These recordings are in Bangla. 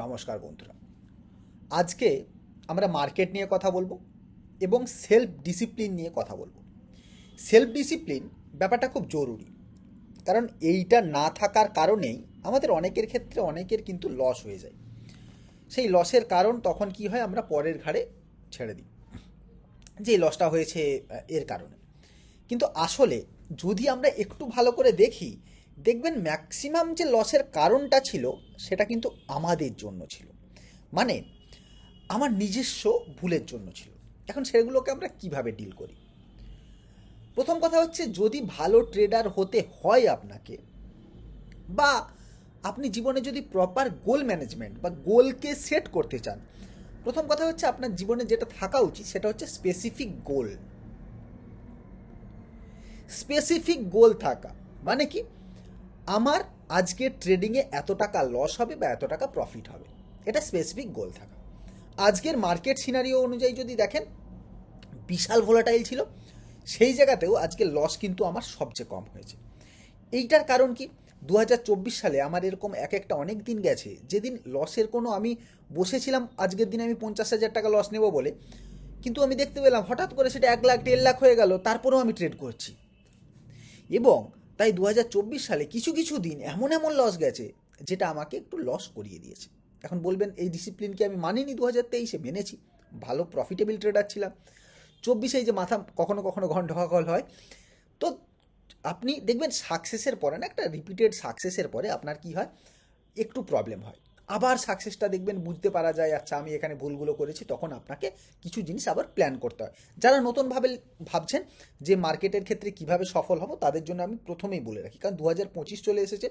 নমস্কার বন্ধুরা। আজকে আমরা মার্কেট নিয়ে কথা বলব এবং সেলফ ডিসিপ্লিন নিয়ে কথা বলব। সেলফ ডিসিপ্লিন ব্যাপারটা খুব জরুরি, কারণ এইটা না থাকার কারণেই আমাদের অনেকের ক্ষেত্রে অনেকের কিন্তু লস হয়ে যায়। সেই লসের কারণ তখন কি হয় আমরা পরের ঘাড়ে ছেড়ে দিই, যে লসটা হয়েছে এর কারণে। কিন্তু আসলে যদি আমরা একটু ভালো করে দেখি দেখবেন ম্যাক্সিমাম যে লসের কারণটা ছিল, সেটা কিন্তু আমাদের জন্য ছিল। মানে আমার নিজস্ব ভুলের জন্য ছিল। এখন সেগুলোকে আমরা কীভাবে ডিল করি? প্রথম কথা হচ্ছে, যদি ভালো ট্রেডার হতে হয় আপনাকে, বা আপনি জীবনে যদি প্রপার গোল ম্যানেজমেন্ট বা গোলকে সেট করতে চান, প্রথম কথা হচ্ছে আপনার জীবনে যেটা থাকা উচিত, সেটা হচ্ছে স্পেসিফিক গোল স্পেসিফিক গোল থাকা। মানে কি? আমার আজকে ট্রেডিংয়ে এত টাকা লস হবে বা এত টাকা প্রফিট হবে? এটা স্পেসিফিক গোল থাকা। আজকের মার্কেট সিনারিও অনুযায়ী যদি দেখেন, বিশাল ভোলাটাইল ছিল। সেই জায়গাতেও আজকে লস কিন্তু আমার সবচেয়ে কম হয়েছে। এইটার কারণ কি? দু হাজার চব্বিশ সালে আমার এরকম এক একটা অনেক দিন গেছে, যেদিন লসের কোনো আমি বসেছিলাম, আজকের দিনে আমি পঞ্চাশ হাজার টাকা লস নেব বলে। কিন্তু আমি দেখতে পেলাম, হঠাৎ করে সেটা এক লাখ, দেড় লাখ হয়ে গেল, তারপরেও আমি ট্রেড করছি। এবং তাই দু হাজার চব্বিশ সালে কিছু কিছু দিন এমন এমন লস গেছে যেটা আমাকে একটু লস করিয়ে দিয়েছে। এখন বলবেন এই ডিসিপ্লিনকে আমি মানিনি? দু হাজার তেইশে মেনেছি। ভালো প্রফিটেবল ট্রেডার ছিলাম। চব্বিশে যে মাথা কখনো কখনো ঘন্টকাকল হয়। তো আপনি দেখবেন সাকসেসের পরে না, একটা রিপিটেড সাকসেসের পরে আপনার কি হয়? একটু প্রবলেম হয়। আবার সাকসেসটা দেখবেন, বুঝতে পারা যায় আচ্ছা আমি এখানে ভুলগুলো করেছি। তখন আপনাকে কিছু জিনিস আবার প্ল্যান করতে হয়। যারা নতুনভাবে ভাবছেন যে মার্কেটের ক্ষেত্রে কীভাবে সফল হব, তাদের জন্য আমি প্রথমেই বলে রাখি। কারণ দু হাজার পঁচিশ চলে এসেছে।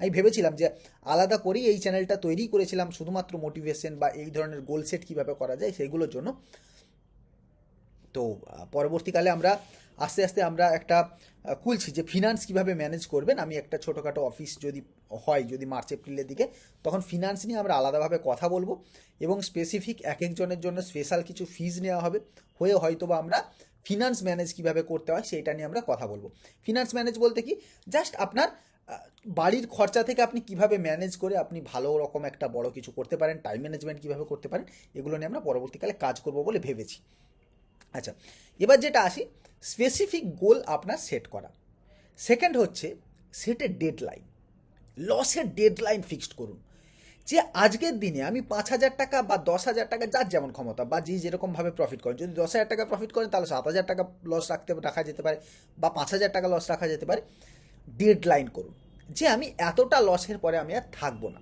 আমি ভেবেছিলাম যে আলাদা করেই এই চ্যানেলটা তৈরি করেছিলাম, শুধুমাত্র মোটিভেশন বা এই ধরনের গোল সেট কীভাবে করা যায়, সেগুলোর জন্য। তো পরবর্তীকালে আমরা আস্তে আস্তে আমরা একটা খুলছি যে ফিনান্স কীভাবে ম্যানেজ করবেন। আমি একটা ছোটোখাটো অফিস যদি হয়, যদি মার্চ এপ্রিলের দিকে, তখন ফিনান্স নিয়ে আমরা আলাদাভাবে কথা বলব এবং স্পেসিফিক এক একজনের জন্য স্পেশাল কিছু ফিজ নেওয়া হবে। হয়ে হয়তো বা আমরা ফিনান্স ম্যানেজ কীভাবে করতে হয়, সেইটা নিয়ে আমরা কথা বলব। ফিনান্স ম্যানেজ বলতে কি? জাস্ট আপনার বাড়ির খরচা থেকে আপনি কীভাবে ম্যানেজ করে আপনি ভালো রকম একটা বড় কিছু করতে পারেন টাইম ম্যানেজমেন্ট কীভাবে করতে পারেন, এগুলো নিয়ে আমরা পরবর্তীকালে কাজ করব বলে ভেবেছি। আচ্ছা এবার যেটা আসি স্পেসিফিক গোল আপনার সেট করা। সেকেন্ড হচ্ছে সেটের ডেড লাইন লসের ডেড লাইন ফিক্সড করুন। যে আজকের দিনে আমি পাঁচ হাজার টাকা বা দশ হাজার টাকা, যার যেমন ক্ষমতা, বা যে যেরকমভাবে প্রফিট করেন, যদি দশ হাজার টাকা প্রফিট করেন, তাহলে সাত হাজার টাকা লস রাখতে রাখা যেতে পারে, বা পাঁচ হাজার টাকা লস রাখা যেতে পারে। ডেড লাইন করুন। যে আমি এতটা লসের পরে আমি আর থাকব না।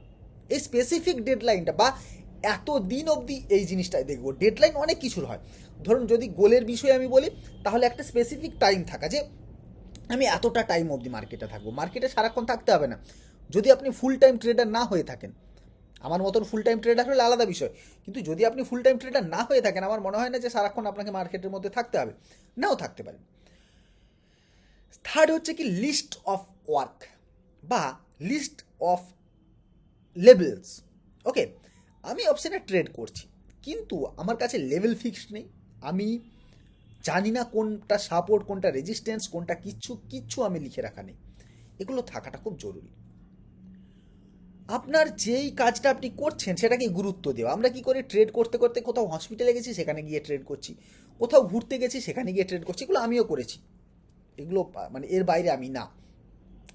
এই স্পেসিফিক ডেডলাইনটা বা এত দিন অবধি এই জিনিসটাই দেখব। ডেডলাইন অনেক কিছুর হয়। ধরুন যদি গোলের বিষয়ে আমি বলি, তাহলে একটা স্পেসিফিক টাইম থাকা, যে আমি এতটা টাইম অবধি মার্কেটে থাকব। মার্কেটে সারাক্ষণ থাকতে হবে না। যদি আপনি ফুল টাইম ট্রেডার না হয়ে থাকেন, আমার মতন ফুল টাইম ট্রেডার হলে আলাদা বিষয়। কিন্তু যদি আপনি ফুল টাইম ট্রেডার না হয়ে থাকেন, আমার মনে হয় না যে সারাক্ষণ আপনাকে মার্কেটের মধ্যে থাকতে হবে। নাও থাকতে পারেন। থার্ড হচ্ছে কি লিস্ট অফ ওয়ার্ক বা লিস্ট অফ লেভেলস ওকে আমি অপশানে ট্রেড করছি, কিন্তু আমার কাছে লেভেল ফিক্সড নেই। আমি জানি না কোনটা সাপোর্ট কোনটা রেজিস্ট্যান্স কোনটা কিচ্ছু কিচ্ছু আমি লিখে রাখা নেই। এগুলো থাকাটা খুব জরুরি। আপনার যেই কাজটা আপনি করছেন, সেটাকে গুরুত্ব দেওয়া। আমরা কি করি ট্রেড করতে করতে কোথাও হসপিটালে গেছি, সেখানে গিয়ে ট্রেড করছি। কোথাও ঘুরতে গেছি, সেখানে গিয়ে ট্রেড করছি। এগুলো আমিও করেছি। এগুলো মানে এর বাইরে আমি না।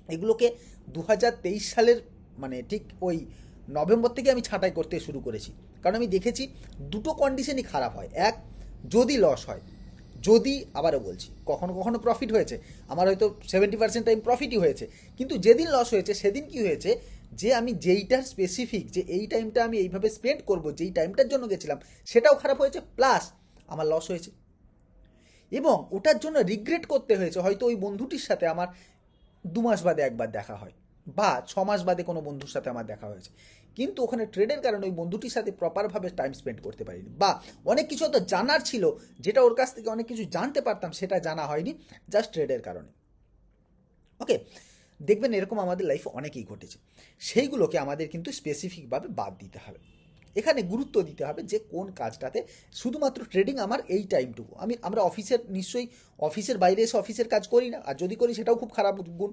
এগুলোকে দু হাজার তেইশ সালের মানে ঠিক ওই নভেম্বর থেকে আমি ছাঁটাই করতে শুরু করেছি। কারণ আমি দেখেছি দুটো কন্ডিশনই খারাপ হয়। এক যদি লস হয়, যদি, আবারও বলছি, কখনো কখনো প্রফিট হয়েছে, আমার হয়তো সেভেন্টি পার্সেন্ট টাইম প্রফিটই হয়েছে, কিন্তু যেদিন লস হয়েছে, সেদিন কি হয়েছে, যে আমি যেইটার স্পেসিফিক যে এই টাইমটা আমি এইভাবে স্পেন্ড করব, যেই টাইমটার জন্য গেছিলাম, সেটাও খারাপ হয়েছে প্লাস আমার লস হয়েছে। এবং ওটার জন্য রিগ্রেট করতে হয়েছে, হয়তো ওই বন্ধুটির সাথে আমার দু মাস বাদে একবার দেখা হয়, বা ছ মাস বাদে কোনো বন্ধুর সাথে আমার দেখা হয়েছে। কিন্তু ওখানে ট্রেডের কারণে ওই বন্ধুটির সাথে প্রপারভাবে টাইম স্পেন্ড করতে পারিনি। বা অনেক কিছু হয়তো জানার ছিল, যেটা ওর কাছ থেকে অনেক কিছু জানতে পারতাম, সেটা জানা হয়নি জাস্ট ট্রেডের কারণে। ওকে দেখবেন এরকম আমাদের লাইফে অনেকেই ঘটেছে। সেইগুলোকে আমাদের কিন্তু স্পেসিফিকভাবে বাদ দিতে হবে। এখানে গুরুত্ব দিতে হবে যে কোন কাজটাতে শুধুমাত্র ট্রেডিং আমার এই টাইমটুকু আমি, আমরা অফিসের নিশ্চয়ই অফিসের বাইরে এসে অফিসের কাজ করি না। আর যদি করি সেটাও খুব খারাপ গুণ।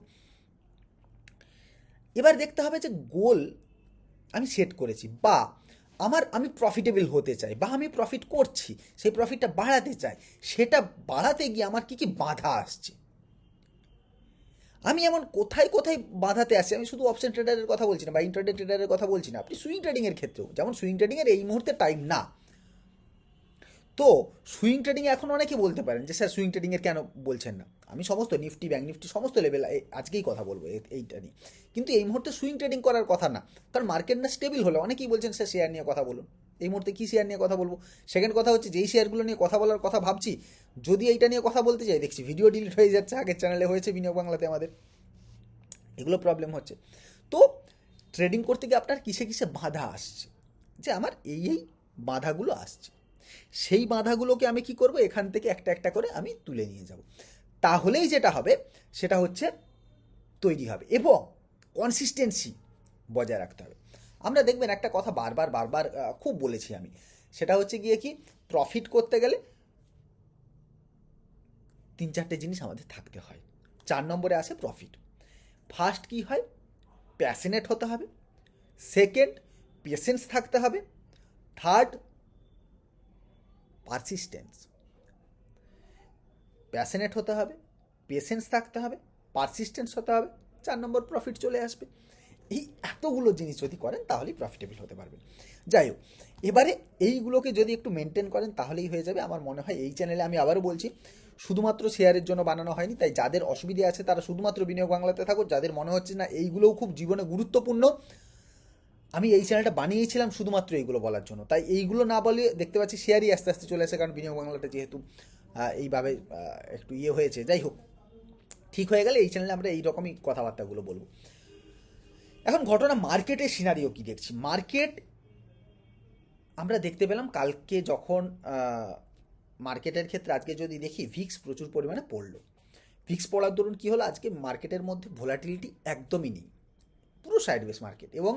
এবার দেখতে হবে যে গোল আমি সেট করেছি, বা আমার, আমি প্রফিটেবল হতে চাই, বা আমি প্রফিট করছি, সেই প্রফিটটা বাড়াতে চাই, সেটা বাড়াতে গিয়ে আমার কী কী বাধা আসছে? আমি এমন কোথায় কোথায় বাধাতে আসছি? আমি শুধু অপশন ট্রেডারের কথা বলছি না, বা ইন্টারডে ট্রেডারের কথা বলছি না, আপনি সুইং ট্রেডিংয়ের ক্ষেত্রেও, যেমন সুইং ট্রেডিংয়ের এই মুহূর্তে টাইম না। তো সুইং ট্রেডিং এখন অনেকে বলতে পারেন যে, স্যার, সুইং ট্রেডিংয়ের কেন বলছেন না? আমি সমস্ত নিফটি, ব্যাঙ্ক নিফটি, সমস্ত লেভেল আজকেই কথা বলব এইটা নিয়ে। কিন্তু এই মুহূর্তে সুইং ট্রেডিং করার কথা না। কারণ মার্কেট না স্টেবল হলে অনেকেই বলছেন, স্যার শেয়ার নিয়ে কথা বলুন। এই মুহূর্তে কী শেয়ার নিয়ে কথা বলব? সেকেন্ড কথা হচ্ছে, যেই শেয়ারগুলো নিয়ে কথা বলার কথা ভাবছি, যদি এইটা নিয়ে কথা বলতে চাই, দেখছি ভিডিও ডিলিট হয়ে যাচ্ছে, আগের চ্যানেলে হয়েছে বিনিয়োগ বাংলাতে আমাদের। এগুলো প্রবলেম হচ্ছে। তো ট্রেডিং করতে গিয়ে আপনার কিসে কিসে বাধা আসছে? যে আমার এই এই বাধাগুলো আসছে। সেই বাঁধাগুলোকে আমি কি করব? এখান থেকে একটা একটা করে আমি তুলে নিয়ে যাব। তাহলেই যেটা হবে, সেটা হচ্ছে তৈরি হবে এবং কনসিস্টেন্সি বজায় রাখতে হবে। আমরা দেখবেন একটা কথা বারবার বারবার খুব বলেছি আমি। সেটা হচ্ছে গিয়ে কি? প্রফিট করতে গেলে তিন চারটে জিনিস আমাদের থাকতে হয়। চার নম্বরে আসে প্রফিট ফার্স্ট কি হয়? প্যাশনেট হতে হবে। সেকেন্ড পেশেন্স থাকতে হবে। থার্ড পারসিস্টেন্স প্যাশনেট হতে হবে পেশেন্স থাকতে হবে পারসিস্টেন্স হতে হবে, চার নম্বর প্রফিট চলে আসবে। এই এতগুলো জিনিস যদি করেন, তাহলেই প্রফিটেবল হতে পারবেন। যাই হোক, এবারে এইগুলোকে যদি একটু মেনটেন করেন, তাহলেই হয়ে যাবে। আমার মনে হয় এই চ্যানেলে আমি আবারও বলছি, শুধুমাত্র শেয়ারের জন্য বানানো হয়নি, তাই যাদের অসুবিধে আছে, তারা শুধুমাত্র বিনিয়োগ বাংলাতে থাকুক। যাদের মনে হচ্ছে না, এইগুলোও খুব জীবনে গুরুত্বপূর্ণ। আমি এই চ্যানেলটা বানিয়েছিলাম শুধুমাত্র এইগুলো বলার জন্য। তাই এইগুলো না বলে দেখতে পাচ্ছি শেয়ারই আস্তে আস্তে চলে আসে, কারণ বিনিয়োগ বাংলাটা যেহেতু এইভাবে একটু ইয়ে হয়েছে। যাই হোক, ঠিক হয়ে গেলে এই চ্যানেলে আমরা এই রকমই কথাবার্তাগুলো বলব। এখন ঘটনা মার্কেটের সিনারিও কি দেখছি? মার্কেট আমরা দেখতে পেলাম কালকে যখন মার্কেটের ক্ষেত্রে আজকে যদি দেখি ভিক্স প্রচুর পরিমাণে পড়ল। ভিক্স পড়ার দরুন কী হলো? আজকে মার্কেটের মধ্যে ভোলাটিলিটি একদমই নেই। পুরো সাইডওয়েজ মার্কেট এবং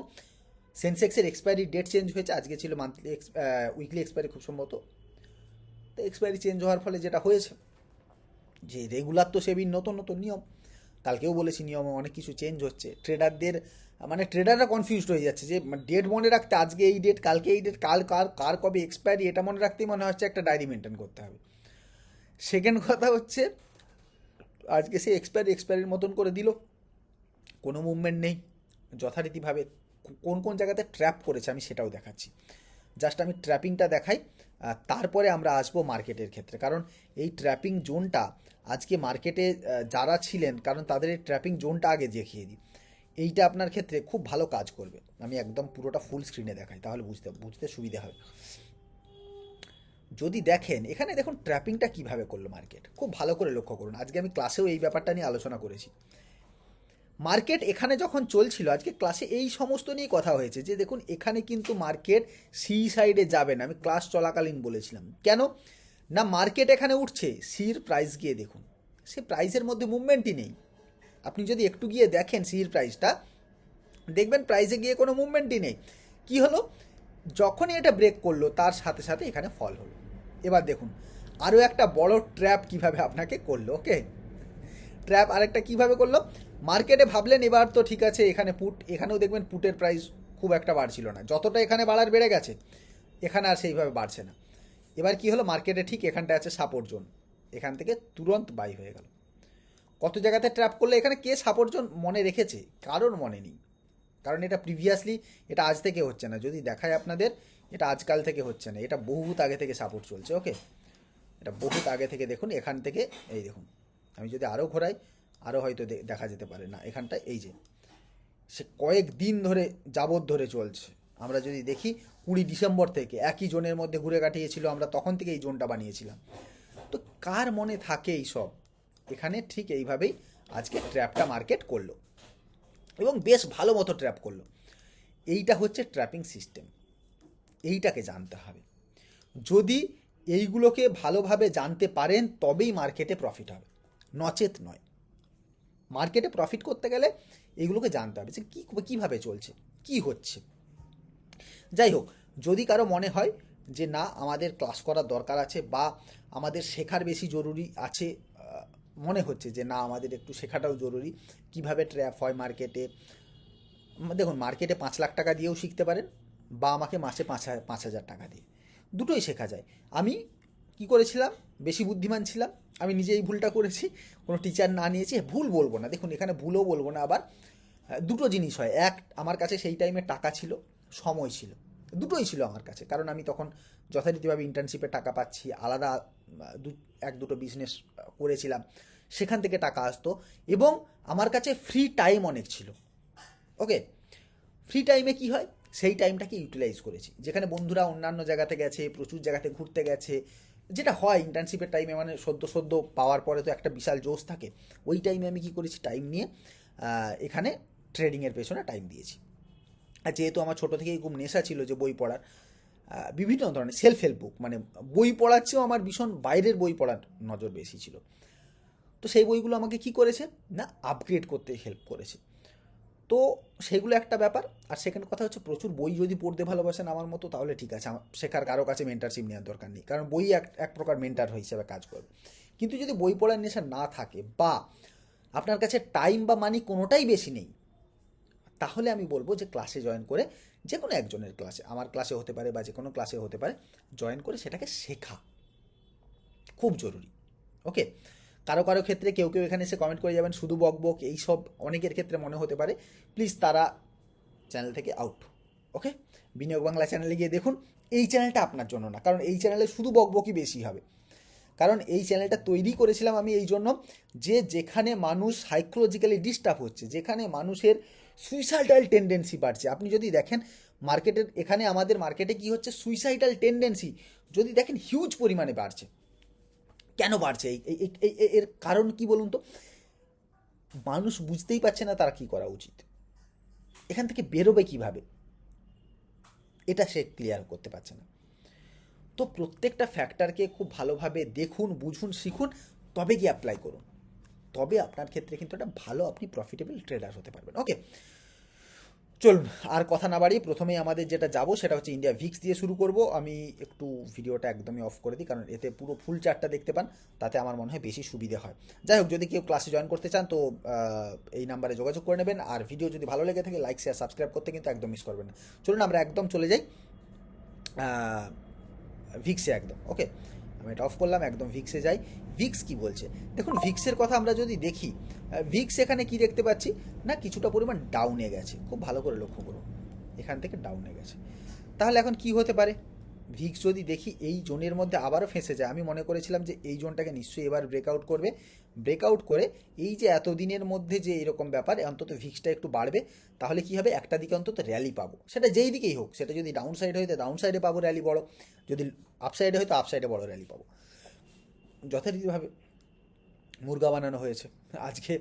সেন্সেক্সের এক্সপায়ারি ডেট চেঞ্জ হয়েছে, আজকে ছিল মান্থলি উইকলি এক্সপায়ারি খুব সম্ভবত। তো এক্সপায়ারি চেঞ্জ হওয়ার ফলে যেটা হয়েছে, যে রেগুলার তো সেবির নতুন নতুন নিয়ম। কালকেও বলেছি নিয়মে অনেক কিছু চেঞ্জ হচ্ছে। ট্রেডারদের মানে ট্রেডাররা কনফিউজড হয়ে যাচ্ছে যে ডেট মনে রাখতে আজকে এই ডেট কালকে এই ডেট কাল, কার কার কবে এক্সপায়ারি এটা মনে রাখতেই মনে হচ্ছে একটা ডায়েরি মেনটেন করতে হবে। সেকেন্ড কথা হচ্ছে, আজকে সে এক্সপায়ারি এক্সপায়ারির মতন করে দিল। কোনো মুভমেন্ট নেই, যথারীতিভাবে। কোন কোন জায়গাতে ট্র্যাপ করেছে আমি সেটাও দেখাচ্ছি। জাস্ট আমি ট্র্যাপিংটা দেখাই তারপরে আমরা আসব মার্কেটের ক্ষেত্রে। কারণ এই ট্র্যাপিং জোনটা আজকে মার্কেটে যারা ছিলেন, কারণ তাদের এই ট্র্যাপিং জোনটা আগে দেখিয়ে দিই। এইটা আপনার ক্ষেত্রে খুব ভালো কাজ করবে। আমি একদম পুরোটা ফুল স্ক্রিনে দেখাই, তাহলে বুঝতে বুঝতে সুবিধা হবে। যদি দেখেন, এখানে দেখুন ট্র্যাপিংটা কীভাবে করল মার্কেট খুব ভালো করে লক্ষ্য করুন। আজকে আমি ক্লাসেও এই ব্যাপারটা নিয়ে আলোচনা করেছি। মার্কেট এখানে যখন চলছিল, আজকে ক্লাসে এই সমস্ত নিয়ে কথা হয়েছে যে, দেখুন, এখানে কিন্তু মার্কেট সি সাইডে যাবে না। আমি ক্লাস চলাকালীন বলেছিলাম। কেন? না, মার্কেট এখানে উঠছে সির প্রাইস গিয়ে দেখুন। সে প্রাইসের মধ্যে মুভমেন্টই নেই। আপনি যদি একটু গিয়ে দেখেন সির প্রাইসটা দেখবেন প্রাইসে গিয়ে কোনো মুভমেন্টই নেই। কি হলো? যখনই এটা ব্রেক করল, তার সাথে সাথে এখানে ফল হলো। এবার দেখুন আরও একটা বড় ট্র্যাপ কীভাবে আপনাকে করল ওকে ট্র্যাপ আরেকটা কীভাবে করল? মার্কেটে ভাবলেন, এবার তো ঠিক আছে, এখানে পুট এখানেও দেখবেন পুটের প্রাইস খুব একটা বাড়ছিল না। যতটা এখানে বাড়ার বেড়ে গেছে, এখানে আর সেইভাবে বাড়ছে না। এবার কি হলো? মার্কেটে ঠিক এখানটা আছে সাপোর্ট জোন এখান থেকে তুরন্ত বাই হয়ে গেল। কত জায়গাতে ট্র্যাপ করলে? এখানে কে সাপোর্ট জোন মনে রেখেছে? কারোর মনে নেই। কারণ এটা প্রিভিয়াসলি এটা আজ থেকে হচ্ছে না। যদি দেখায় আপনাদের, এটা আজকাল থেকে হচ্ছে না। এটা বহুত আগে থেকে সাপোর্ট চলছে ওকে এটা বহুত আগে থেকে দেখুন, এখান থেকে, এই দেখুন। আমি যদি আরও ঘোরাই আরও হয়তো দেখা যেতে পারে। না, এখানটা এই যে, সে কয়েক দিন ধরে যাবত ধরে চলছে। আমরা যদি দেখি, কুড়ি ডিসেম্বর থেকে একই জোনের মধ্যে ঘুরে কাটিয়েছিল, আমরা তখন থেকে এই জোনটা বানিয়েছিলাম। তো কার মনে থাকে এই সব? এখানে ঠিক এইভাবেই আজকে ট্র্যাপটা মার্কেট করল। এবং বেশ ভালো মতো ট্র্যাপ করল। এইটা হচ্ছে ট্র্যাপিং সিস্টেম। এইটাকে জানতে হবে। যদি এইগুলোকে ভালোভাবে জানতে পারেন, তবেই মার্কেটে প্রফিট হবে। নচেত নয়। মার্কেটে প্রফিট করতে গেলে এগুলোকে জানতে হবে যে কী, কীভাবে চলছে, কি হচ্ছে। যাই হোক, যদি কারও মনে হয় যে না, আমাদের ক্লাস করার দরকার আছে বা আমাদের শেখার বেশি জরুরি আছে মনে হচ্ছে যে না, আমাদের একটু শেখাটাও জরুরি। কীভাবে ট্র্যাপ হয় মার্কেটে? দেখুন, মার্কেটে পাঁচ লাখ টাকা দিয়েও শিখতে পারেন বা আমাকে মাসে পাঁচ পাঁচ হাজার টাকা দিয়ে। দুটোই শেখা যায়। আমি কি করেছিলাম? বেশি বুদ্ধিমান ছিলাম। আমি নিজে এই ভুলটা করেছি, কোনো টিচার না নিয়েছি ভুল বলব না। দেখুন, এখানে ভুলও বলব না, আবার দুটো জিনিস হয়। এক, আমার কাছে সেই টাইমে টাকা ছিল, সময় ছিল, দুটোই ছিল আমার কাছে। কারণ আমি তখন যথারীতিভাবে ইন্টার্নশিপে টাকা পাচ্ছি, আলাদা, দু, এক, দুটো বিজনেস করেছিলাম, সেখান থেকে টাকা আসতো এবং আমার কাছে ফ্রি টাইম অনেক ছিল। ওকে ফ্রি টাইমে কি হয়? সেই টাইমটাকে ইউটিলাইজ করেছি। যেখানে বন্ধুরা অন্যান্য জায়গাতে গেছে, প্রচুর জায়গাতে ঘুরতে গেছে যেটা হয় ইন্টার্নশিপের টাইমে মানে সদ্য সদ্য পাওয়ার পরে তো একটা বিশাল জোশ থাকে, ওই টাইমে আমি কি করেছি টাইম নিয়ে এখানে ট্রেডিংয়ের পেছনে টাইম দিয়েছি। আর যেহেতু আমার ছোটো থেকেই খুব নেশা ছিল যে বই পড়ার বিভিন্ন ধরনের সেলফ হেল্প বুক মানে বই পড়ার চেয়েও আমার ভীষণ বাইরের বই পড়ার নজর বেশি ছিল। তো সেই বইগুলো আমাকে কি করেছে? না আপগ্রেড করতে হেল্প করেছে। তো সেগুলো একটা ব্যাপার। আর সেকেন্ড কথা হচ্ছে, প্রচুর বই যদি পড়তে ভালোবাসেন আমার মতো, তাহলে ঠিক আছে। শেখার কারও কাছে মেন্টারশিপ নেওয়ার দরকার নেই। কারণ বই এক এক প্রকার মেন্টার হিসেবে কাজ করবে। কিন্তু যদি বই পড়ার নেশা না থাকে বা আপনার কাছে টাইম বা মানি কোনোটাই বেশি নেই, তাহলে আমি বলব যে ক্লাসে জয়েন করে যে কোনো একজনের ক্লাসে আমার ক্লাসে হতে পারে বা যে কোনো ক্লাসে হতে পারে জয়েন করে সেটাকে শেখা। খুব জরুরি। ওকে কারও কারও ক্ষেত্রে কেউ কেউ এখানে এসে কমেন্ট করে যাবেন, শুধু বক বক, এইসব অনেকের ক্ষেত্রে মনে হতে পারে। প্লিজ তারা চ্যানেল থেকে আউট ওকে বিনিয়োগ বাংলা চ্যানেলে গিয়ে দেখুন, এই চ্যানেলটা আপনার জন্য না, কারণ এই চ্যানেলে শুধু বকবকই বেশি হবে। কারণ এই চ্যানেলটা তৈরি করেছিলাম আমি এই জন্য যে যেখানে মানুষ সাইকোলজিক্যালি ডিস্টার্ব হচ্ছে, যেখানে মানুষের সুইসাইডাল টেন্ডেন্সি বাড়ছে। আপনি যদি দেখেন মার্কেটের এখানে আমাদের মার্কেটে কি হচ্ছে সুইসাইডাল টেন্ডেন্সি যদি দেখেন হিউজ পরিমাণে বাড়ছে। কেন বাড়ছে? এই এর কারণ কি বলুন তো? মানুষ বুঝতেই পারছে না তারা কি করা উচিত। এখান থেকে বেরোবে কীভাবে? এটা সে ক্লিয়ার করতে পারছে না। তো প্রত্যেকটা ফ্যাক্টরকে খুব ভালোভাবে দেখুন, বুঝুন, শিখুন, তবে গিয়ে অ্যাপ্লাই করুন। তবে আপনার ক্ষেত্রে কিন্তু একটা ভালো আপনি প্রফিটেবল ট্রেডার হতে পারবেন। ওকে চলুন, আর কথা না বাড়িয়ে প্রথমেই আমাদের যেটা যাব সেটা হচ্ছে ইন্ডিয়া ভিক্স দিয়ে শুরু করব। আমি একটু ভিডিওটা একদমই অফ করে দিই, কারণ এতে পুরো ফুল চার্টটা দেখতে পান, তাতে আমার মনে হয় বেশি সুবিধে হয়। যাই হোক, যদি কেউ ক্লাসে জয়েন করতে চান, তো এই নাম্বারে যোগাযোগ করে নেবেন। আর ভিডিও যদি ভালো লেগে থাকে লাইক শেয়ার সাবস্ক্রাইব করতে কিন্তু একদম মিস করবেন না। চলুন, আমরা একদম চলে যাই। ভিক্সে একদম ওকে আমি এটা অফ করলাম, একদম ভিক্সে যাই। ভিক্স কি বলছে? দেখুন ভিক্সের কথা আমরা যদি দেখি ভিক্স এখানে কি দেখতে পাচ্ছি? না, কিছুটা পরিমাণ ডাউনে গেছে। খুব ভালো করে লক্ষ্য করুন। এখান থেকে ডাউনে গেছে। তাহলে এখন কি হতে পারে? ভিক্স যদি দেখি, এই জোনের মধ্যে আবারও ফেঁসে যায়। আমি মনে করেছিলাম যে এই জোনটাকে নিশ্চয়ই এবার ব্রেকআউট করবে। ব্রেকআউট করে এই যে এতদিনের মধ্যে যে এরকম ব্যাপার, অন্তত ভিক্সটা একটু বাড়বে, তাহলে কি হবে? একটা দিকে অন্তত র্যালি পাবো। সেটা যেই দিকেই হোক, সেটা যদি ডাউন সাইড হয় তো ডাউন সাইডে পাবো র্যালি বড়। যদি আপ সাইডে হয়, তো আপ সাইডে বড় র্যালি পাবো। যথারীতিভাবে মুরগা বানানো হয়েছে আজকে।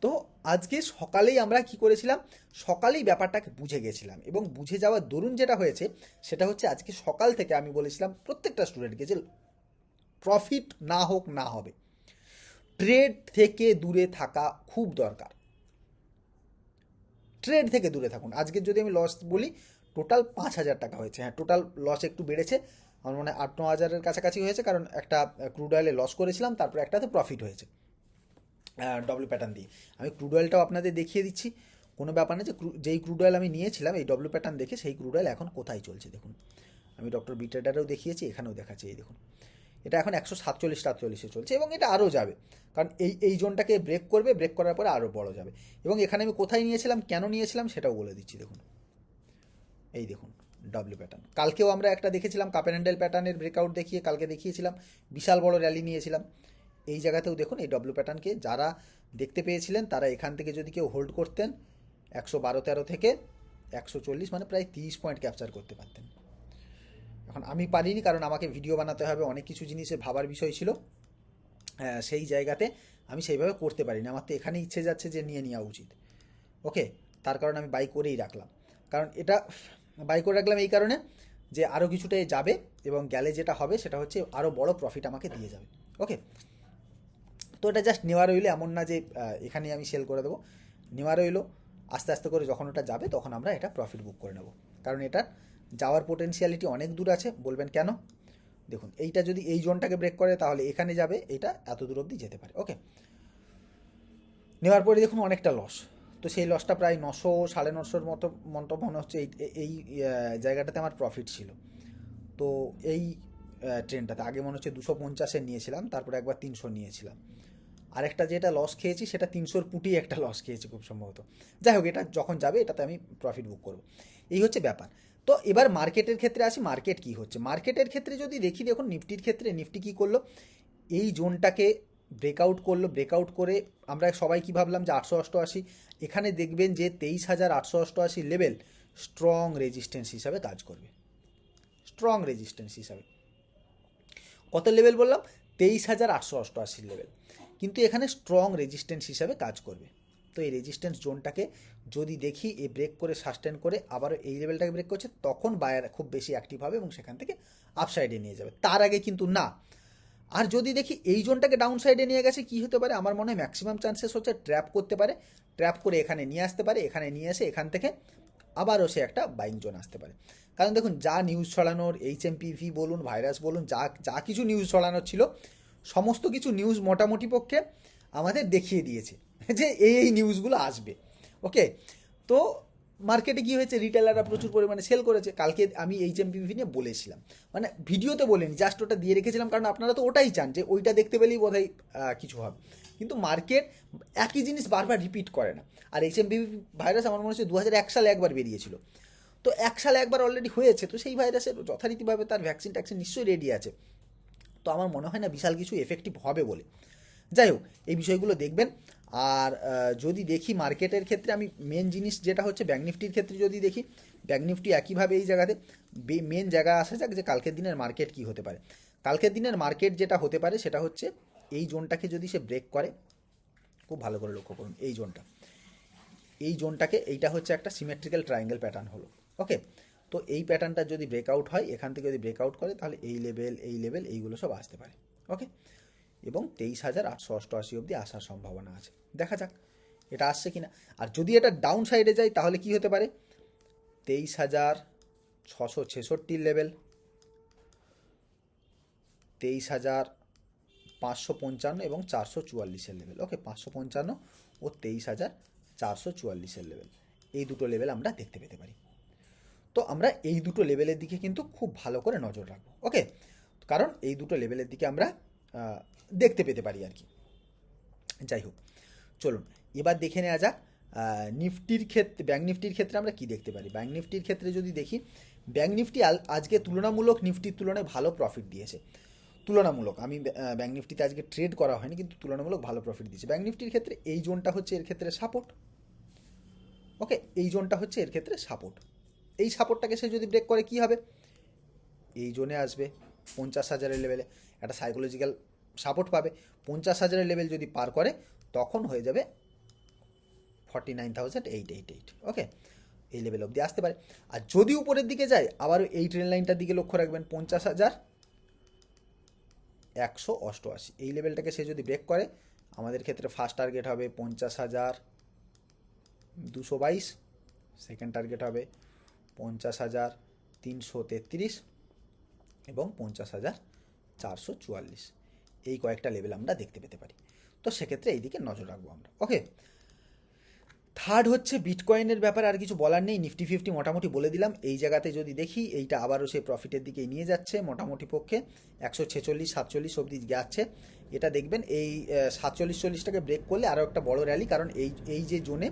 তো আজকে সকালেই আমরা কি করেছিলাম? সকালেই ব্যাপারটাকে বুঝে গেছিলাম এবং বুঝে যাওয়ার দরুন যেটা হয়েছে সেটা হচ্ছে আজকে সকাল থেকে আমি বলেছিলাম প্রত্যেকটা স্টুডেন্টকে যে প্রফিট না হোক না হবে ট্রেড থেকে দূরে থাকা খুব দরকার। ট্রেড থেকে দূরে থাকুন। আজকে যদি আমি লস বলি টোটাল পাঁচ হাজার টাকা হয়েছে। হ্যাঁ টোটাল লস একটু বেড়েছে। আমার মনে হয় আট, ন হাজারের কাছাকাছি হয়েছে, কারণ একটা ক্রুড অয়েলে লস করেছিলাম, তারপর একটাতে প্রফিট হয়েছে। ডব্লিউ প্যাটার্ন দিয়ে। আমি ক্রুড অয়েলটাও আপনাদের দেখিয়ে দিচ্ছি। কোনো ব্যাপার না যে যেই ক্রুড অয়েল আমি নিয়েছিলাম, এই ডব্লিউ প্যাটার্ন দেখে সেই ক্রুড অয়েল এখন কোথায় চলছে, দেখুন। আমি ডক্টর বিটেডারেও দেখিয়েছি, এখানেও দেখাচ্ছি, এই দেখুন। এটা এখন একশো সাতচল্লিশ, সাতচল্লিশে চলছে এবং এটা আরও যাবে। কারণ এই এই জোনটাকে ব্রেক করবে ব্রেক করার পরে আরও বড় যাবে। এবং এখানে আমি কোথায় নিয়েছিলাম, কেন নিয়েছিলাম, সেটাও বলে দিচ্ছি, দেখুন। এই দেখুন। ডব্লিউ প্যাটার্ন কালকেও আমরা একটা দেখেছিলাম কাপেন হ্যান্ডেল প্যাটার্নের ব্রেকআউট দেখিয়ে কালকে দেখিয়েছিলাম বিশাল বড় র্যালি নিয়েছিলাম। এই জায়গাতেও দেখুন এই ডব্লিউ প্যাটার্নকে যারা দেখতে পেয়েছিলেন তারা এখান থেকে যদি কেউ হোল্ড করতেন একশো বারো তেরো থেকে একশো চল্লিশ মানে প্রায় তিরিশ পয়েন্ট ক্যাপচার করতে পারতেন। এখন আমি পারিনি কারণ আমাকে ভিডিও বানাতে হবে অনেক কিছু জিনিসে ভাবার বিষয় ছিল। হ্যাঁ, সেই জায়গাতে আমি সেইভাবে করতে পারিনি। আমার তো এখানে ইচ্ছে যাচ্ছে যে নিয়ে নেওয়া উচিত। ওকে তার কারণে আমি বাই করেই রাখলাম। কারণ এটা বাই করে রাখলাম এই কারণে যে আরও কিছুটা যাবে এবং গেলে যেটা হবে সেটা হচ্ছে আরও বড় প্রফিট আমাকে দিয়ে যাবে। ওকে তো এটা জাস্ট নেওয়া রইল এমন না যে এখানেই আমি সেল করে দেবো। নেওয়া রইল আস্তে আস্তে করে যখন ওটা যাবে তখন আমরা এটা প্রফিট বুক করে নেব। কারণ এটার যাওয়ার পোটেনশিয়ালিটি অনেক দূর আছে। বলবেন কেন? দেখুন, এইটা যদি এই জোনটাকে ব্রেক করে তাহলে এখানে যাবে, এটা এত দূর অবধি যেতে পারে। ওকে নেওয়ার পরে দেখুন অনেকটা লস তো সেই লসটা প্রায় নশো, সাড়ে নশোর মতো মতো মনে হচ্ছে এই এই জায়গাটাতে আমার প্রফিট ছিল। তো এই ট্রেনটাতে আগে মনে হচ্ছে দুশো পঞ্চাশে নিয়েছিলাম, তারপরে একবার তিনশো নিয়েছিলাম। আরেকটা যেটা লস খেয়েছি, সেটা তিনশোর পুটি একটা লস খেয়েছি খুব সম্ভবত। যাই হোক, এটা যখন যাবে, এটাতে আমি প্রফিট বুক করব। এই হচ্ছে ব্যাপার। তো এবার মার্কেটের ক্ষেত্রে আসি মার্কেট কি হচ্ছে? মার্কেটের ক্ষেত্রে যদি দেখি, দেখুন, নিফটির ক্ষেত্রে নিফটি কি করল? এই জোনটাকে ব্রেকআউট করল ব্রেকআউট করে আমরা সবাই কি ভাবলাম যে আটশো অষ্টআশি, এখানে দেখবেন যে তেইশ হাজার আটশো অষ্টআশি লেভেল স্ট্রং রেজিস্ট্যান্স হিসাবে কাজ করবে। স্ট্রং রেজিস্ট্যান্স হিসাবে। কত লেভেল বললাম? তেইশ হাজার আটশো অষ্টআশি লেভেল কিন্তু এখানে স্ট্রং রেজিস্ট্যান্স হিসাবে কাজ করবে। তো এই রেজিস্ট্যান্স জোনটাকে যদি দেখি এ ব্রেক করে সাস্টেন করে, আবার এই লেভেলটাকে ব্রেক করছে, তখন বায়ার খুব বেশি অ্যাক্টিভ হবে এবং সেখান থেকে আপসাইডে নিয়ে যাবে। তার আগে কিন্তু না। আর যদি দেখি এই জোনটাকে ডাউন সাইডে নিয়ে গেছে, কি হতে পারে? আমার মনে হয় ম্যাক্সিমাম চান্সেস হচ্ছে ট্র্যাপ করতে পারে। ট্র্যাপ করে এখানে নিয়ে আসতে পারে, এখানে নিয়ে এসে এখান থেকে আবারও সে একটা বাইং জোন আসতে পারে। কারণ দেখুন, যা নিউজ ছড়ানোর এইচ এমপিভি বলুন ভাইরাস বলুন, যা যা কিছু নিউজ ছড়ানোর ছিল, সমস্ত কিছু নিউজ মোটামুটি পক্ষে আমাদের দেখিয়ে দিয়েছে যে এই এই নিউজগুলো আসবে। ওকে তো মার্কেটে কি হয়েছে রিটেলাররা প্রচুর পরিমাণে সেল করেছে। কালকে আমি এইচ এমপিভি নিয়ে বলেছিলাম। মানে ভিডিওতে বলিনি জাস্ট ওটা দিয়ে রেখেছিলাম কারণ আপনারা তো ওটাই চান যে ওইটা দেখতে পেলেই আহ, কিছু হবে। কিন্তু মার্কেট একই জিনিস বারবার রিপিট করে না। আর এইচ এমপিভি ভাইরাস আমার মনে হচ্ছে দু হাজার এক সালে একবার বেরিয়েছিল। তো এক সালে একবার অলরেডি হয়েছে তো সেই ভাইরাসের যথারীতিভাবে তার ভ্যাকসিন ট্যাকসিন নিশ্চয়ই রেডি আছে। তো আমার মনে হয় না বিশাল কিছু এফেক্টিভ হবে বলে। যাই হোক এই বিষয়গুলো দেখবেন। আর যদি দেখি মার্কেটের ক্ষেত্রে আমি মেন জিনিস যেটা হচ্ছে ব্যাঙ্ক নিফটির ক্ষেত্রে যদি দেখি ব্যাঙ্ক নিফটি একইভাবে এই জায়গাতে মেন জায়গায় আসা যাক যে কালকের দিনের মার্কেট কি হতে পারে। কালকের দিনের মার্কেট যেটা হতে পারে সেটা হচ্ছে এই জোনটাকে যদি সে ব্রেক করে, খুব ভালো করে লক্ষ্য করুন এই জোনটা। এই জোনটাকে এইটা হচ্ছে একটা সিমেট্রিক্যাল ট্রায়াঙ্গেল প্যাটার্ন হলো ওকে তো এই প্যাটার্নটা যদি ব্রেকআউট হয়, এখান থেকে যদি ব্রেকআউট করে, তাহলে এই লেভেল এই লেভেল এইগুলো সব আসতে পারে ওকে এবং তেইশ হাজার আটশো অষ্টআশি অবধি আসার সম্ভাবনা আছে। দেখা যাক এটা আসছে কিনা। আর যদি এটা ডাউন সাইডে যায়, তাহলে কি হতে পারে? তেইশ হাজার ছশো ছেষট্টির লেভেল তেইশ হাজার পাঁচশো পঞ্চান্ন এবং চারশো চুয়াল্লিশের লেভেল ওকে পাঁচশো পঞ্চান্ন ও তেইশ হাজার চারশো চুয়াল্লিশের লেভেল এই দুটো লেভেল আমরা দেখতে পেতে পারি। তো আমরা এই দুটো লেভেলের দিকে কিন্তু খুব ভালো করে নজর রাখব। ওকে কারণ এই দুটো লেভেলের দিকে আমরা দেখতে পেতে পারি আর কি। যাই হোক, চলুন, এবার দেখে নেওয়া যাক নিফটির ক্ষেত্রে ব্যাঙ্ক নিফটির ক্ষেত্রে আমরা কি দেখতে পারি? ব্যাঙ্ক নিফটির ক্ষেত্রে যদি দেখি ব্যাঙ্ক নিফটি আজকে তুলনামূলক নিফটির তুলনায় ভালো প্রফিট দিয়েছে। তুলনামূলক, আমি ব্যাঙ্ক নিফটিতে আজকে ট্রেড করা হয়নি, কিন্তু তুলনামূলক ভালো প্রফিট দিয়েছে। ব্যাঙ্ক নিফটির ক্ষেত্রে এই জোনটা হচ্ছে এর ক্ষেত্রে সাপোর্ট ওকে, এই জোনটা হচ্ছে এর ক্ষেত্রে সাপোর্ট এই সাপোর্টটাকে সে যদি ব্রেক করে, কি হবে? এই জোনে আসবে, পঞ্চাশ হাজারের লেভেলে একটা সাইকোলজিক্যাল সাপোর্ট পাবে। পঞ্চাশ হাজারের লেভেল যদি পার করে, তখন হয়ে যাবে forty nine thousand eight eight eight okay এই লেভেল অবধি আসতে পারে। আর যদি উপরের দিকে যায় আবার এই ট্রেন লাইনটার দিকে লক্ষ্য রাখবেন, পঞ্চাশ হাজার একশো অষ্টআশি। এই লেভেলটাকে সে যদি ব্রেক করে, আমাদের ক্ষেত্রে ফার্স্ট টার্গেট হবে পঞ্চাশ হাজার দুশো বাইশ সেকেন্ড টার্গেট হবে পঞ্চাশ হাজার তিনশো তেত্রিশ এবং পঞ্চাশ হাজার চারশো চুয়াল্লিশ। এই কয়েকটা লেভেল আমরা দেখতে পেতে পারি। তো সেক্ষেত্রে এই দিকে নজর রাখব আমরা। ওকে থার্ড হচ্ছে বিটকয়েনের ব্যাপারে আর কিছু বলার নেই। নিফটি ফিফটি মোটামুটি বলে দিলাম। এই জায়গাতে যদি দেখি, এইটা আবারও সে প্রফিটের দিকে নিয়ে যাচ্ছে মোটামুটি পক্ষে। একশো ছেচল্লিশ, সাতচল্লিশ অবধি যাচ্ছে। এটা দেখবেন এই সাতচল্লিশ চল্লিশটাকে ব্রেক করলে আরও একটা বড় র্যালি কারণ এই এই যে জোনে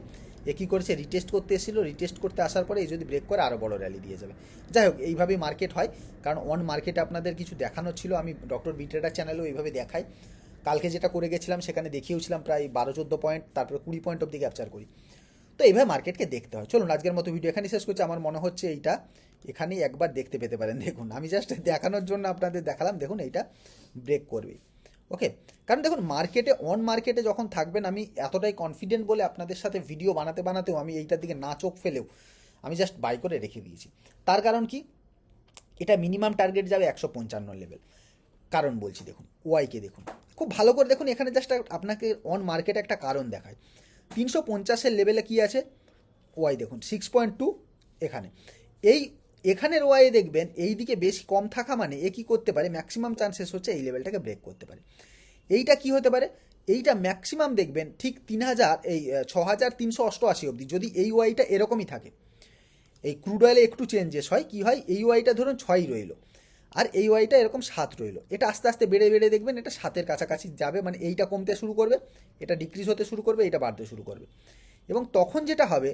এ কী করেছে? রিটেস্ট করতে এসেছিল। রিটেস্ট করতে আসার পরে এই যদি ব্রেক করে আরও বড় র্যালি দিয়ে যাবে। যাই হোক, এইভাবেই মার্কেট হয়। কারণ অন মার্কেটে আপনাদের কিছু দেখানো ছিল। আমি ডক্টর বিট্রেডার চ্যানেলেও এইভাবে দেখাই। কালকে যেটা করে গেছিলাম, সেখানে দেখিয়েছিলাম প্রায় বারো, চোদ্দ পয়েন্ট তারপরে কুড়ি পয়েন্ট অব্দি ক্যাপচার করি। তো এইভাবে মার্কেটকে দেখতে হয়। চলুন, আজকের মতো ভিডিও এখানে শেষ করছি। আমার মনে হচ্ছে এইটা এখানেই একবার দেখতে পেতে পারেন। দেখুন, আমি জাস্ট দেখানোর জন্য আপনাদের দেখালাম। দেখুন, এইটা ব্রেক করবে। ওকে কারণ দেখুন মার্কেটে অন মার্কেটে যখন থাকবেন, আমি এতটাই কনফিডেন্ট বলে আপনাদের সাথে ভিডিও বানাতে বানাতেও আমি এইটার দিকে না চোখ ফেলেও আমি জাস্ট বাই করে রেখে দিয়েছি। তার কারণ কি? এটা মিনিমাম টার্গেট যাবে একশো পঞ্চান্ন লেভেল কারণ বলছি দেখুন ওয়াইকে দেখুন। খুব ভালো করে দেখুন, এখানে জাস্ট আপনাকে অন মার্কেট একটা কারণ দেখায়। তিনশো পঞ্চাশের লেভেলে কি আছে? ওয়াই দেখুন সিক্স পয়েন্ট টু এখানে। এই এখানের ওয়াই দেখবেন এই দিকে বেশি কম থাকা মানে এ কী করতে পারে ম্যাক্সিমাম চান্সেস হচ্ছে এই লেভেলটাকে ব্রেক করতে পারে। এইটা কি হতে পারে? এইটা ম্যাক্সিমাম দেখবেন ঠিক তিন হাজার, এই ছ হাজার তিনশো অষ্টআশি অবধি, যদি এই ওয়াইটা এরকমই থাকে। এই ক্রুড অয়েলে একটু চেঞ্জেস হয়, কি হয়? এই ওয়াইটা ধরুন ছয়ই রইল, আর এই ওয়াইটা এরকম সাত রইল। এটা আস্তে আস্তে বেড়ে বেড়ে দেখবেন এটা সাতের কাছাকাছি যাবে মানে এইটা কমতে শুরু করবে, এটা ডিক্রিজ হতে শুরু করবে এটা বাড়তে শুরু করবে। এবং তখন যেটা হবে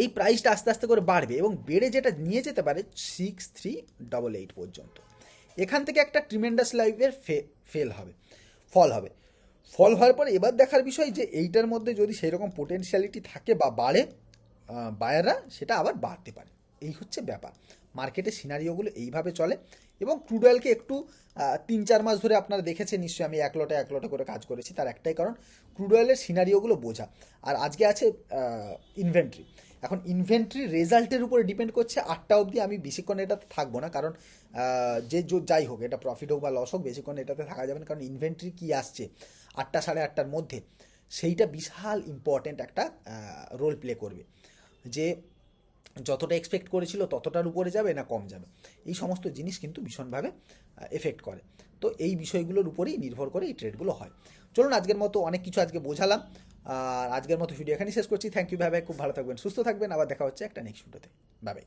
এই প্রাইসটা আস্তে আস্তে করে বাড়বে এবং বেড়ে যেটা নিয়ে যেতে পারে সিক্স থ্রি ডবল এইট পর্যন্ত। এখান থেকে একটা ট্রিমেন্ডাস লাইফের ফেল হবে ফল হবে। ফল হওয়ার পর এবার দেখার বিষয় যে এইটার মধ্যে যদি সেই রকম পোটেনশিয়ালিটি থাকে বা বাড়ে বায়াররা সেটা আবার বাড়তে পারে। এই হচ্ছে ব্যাপার। মার্কেটের সিনারিওগুলো এইভাবে চলে এবং ক্রুড অয়েলকে একটু তিন চার মাস ধরে আপনারা দেখেছেন, নিশ্চয়ই আমি এক লটে এক লটে করে কাজ করেছি, তার একটাই কারণ ক্রুড অয়েলের সিনারিওগুলো বোঝা। আর আজকে আছে ইনভেন্টরি এখন ইনভেন্টরি রেজাল্টের উপরে ডিপেন্ড করছে আটটা অবধি আমি বেশিক্ষণ এটাতে থাকব না। কারণ যে যাই হোক, এটা প্রফিট হোক বা লস হোক বেশিক্ষণ এটাতে থাকা যাবে না। কারণ ইনভেন্টরি কী আসছে? আটটা সাড়ে আটটার মধ্যে। সেইটা বিশাল ইম্পর্ট্যান্ট একটা রোল প্লে করবে। যে যতটা এক্সপেক্ট করেছিল ততটার উপরে যাবে না কম যাবে। এই সমস্ত জিনিস কিন্তু ভীষণভাবে এফেক্ট করে। তো এই বিষয়গুলোর উপরেই নির্ভর করে এই ট্রেডগুলো হয়। চলুন আজকের মতো অনেক কিছু আজকে বোঝালাম। আর আজকের মতো ভিডিও এখানেই শেষ করছি। থ্যাংক ইউ ভাবে খুব ভালো থাকবেন, সুস্থ থাকবেন। আবার দেখা হচ্ছে একটা নেক্সট ভিডিওতে বাই বাই